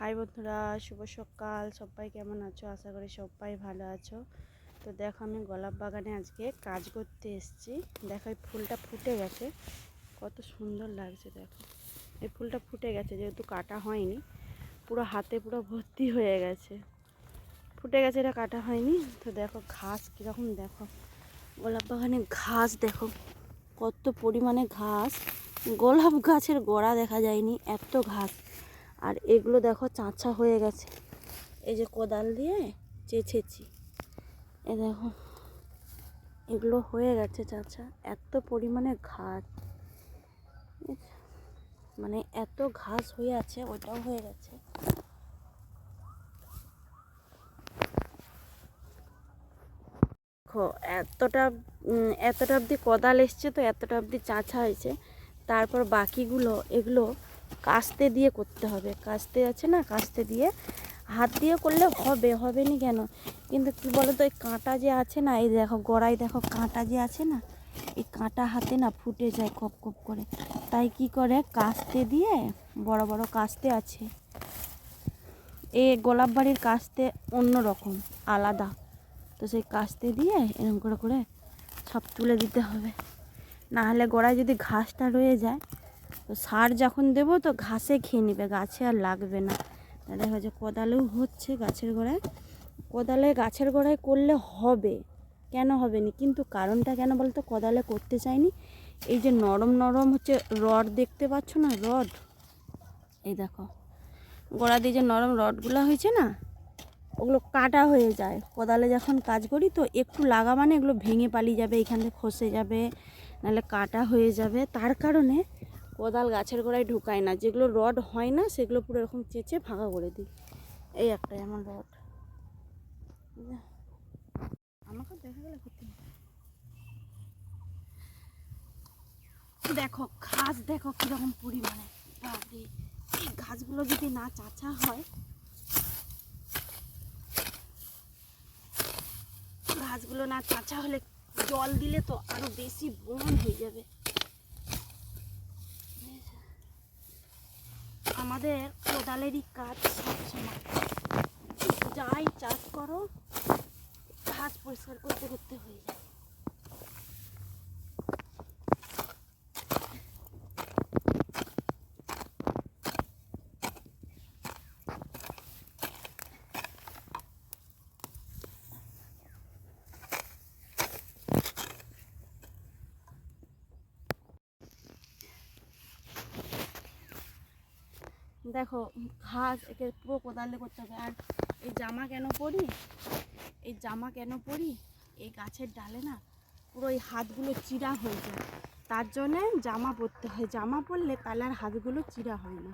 High বন্ধুরা, শুভ সকাল। সবাই কেমন আছো? আশা করি সবাই ভালো আছো। তো দেখো, আমি গোলাপ বাগানে আজকে কাজ করতে এসেছি। দেখো, এই ফুলটা ফুটে গেছে। কত সুন্দর লাগছে, দেখো। এই ফুলটা ফুটে গেছে, যেহেতু কাটা হয়নি, পুরো হাতে পুরো ভর্তি হয়ে গেছে। ফুটে গেছে, এটা কাটা হয়নি। তো দেখো, ঘাস কীরকম, দেখো। গোলাপ বাগানে ঘাস, দেখো। কত পরিমাণে ঘাস। গোলাপ গাছের গোড়া দেখা যায়নি, এত ঘাস। আর এগুলো দেখো চাঁচা হয়ে গেছে। এই যে কোদাল দিয়ে চেঁচেছি। এ দেখো, এগুলো হয়ে গেছে চাচা। এত পরিমাণে ঘাস। মানে এত ঘাস হয়ে আছে ওইটাও হয়ে গেছে। দেখো, এতটা এতটা অবধি কোদাল এসছে তো, এতটা অবধি চাঁচা হয়েছে। তারপর বাকিগুলো, এগুলো কাস্তে দিয়ে করতে হবে। কাস্তে আছে না, কাস্তে দিয়ে। হাত দিয়ে করলে হবে হবে নি কেন? কিন্তু কি বলো তো এই কাঁটা যে আছে না, এই দেখো গড়াই দেখো কাঁটা যে আছে না, এই কাঁটা হাতে না ফুটে যায় কপ কপ করে। তাই কি করে? কাস্তে দিয়ে বড় বড় কাস্তে আছে। এ গোলাপ বাড়ির কাস্তে অন্য রকম, আলাদা। তো সেই কাস্তে দিয়ে এরকম করে করে সব তুলে দিতে হবে। না হলে গোড়ায় যদি ঘাসটা রয়ে যায় তো সার যখন দেবো তো ঘাসে খেয়ে নেবে, গাছে আর লাগবে না। দেখা যাচ্ছে কোদালেও হচ্ছে গাছের গোড়ায়। কোদালে গাছের গোড়ায় করলে হবে। কেন হবে না? কিন্তু কারণটা কেন বলতো? কোদালে করতে চাইনি। এই যে নরম নরম হচ্ছে রড দেখতে পাচ্ছ না? রড। এই দেখো। গোড়া দিয়ে যে নরম রডগুলো হয়েছে না? ওগুলো কাটা হয়ে যায়। কোদালে যখন কাজ করি তো একটু লাগা মানে এগুলো ভেঙে পালিয়ে যাবে, এখান থেকে খসে যাবে, নাহলে কাটা হয়ে যাবে। তার কারণে কোদাল গাছের গোড়ায় ঢুকায় না। যেগুলো রড হয় না, সেগুলো পুরো এরকম চেঁচে ফাঁকা করে দিই। এই একটা এমন রড। আমাকে দেখা গেলে করতে দেখো, ঘাস দেখো কীরকম পরিমাণে। বাপরে, এই ঘাসগুলো যদি না চাচা হয়, ঘাসগুলো না চাচা হলে জল দিলে তো আরও বেশি বন হয়ে যাবে। আমাদের কোদালেরই কাজ সবসময়। যাই চাষ করো ঘাস পরিষ্কার করতে করতে হয়ে যায়। দেখো, ঘাস একে পুরো কোদালে করতে হবে। আর এই জামা কেন পরি? এই জামা কেন পরি? এই গাছের ডালে না পুরো এই হাতগুলো চিরা হয়ে যায়। তার জন্যে জামা পরতে হয়। জামা পরলে তাহলে আর হাতগুলো চিরা হয় না।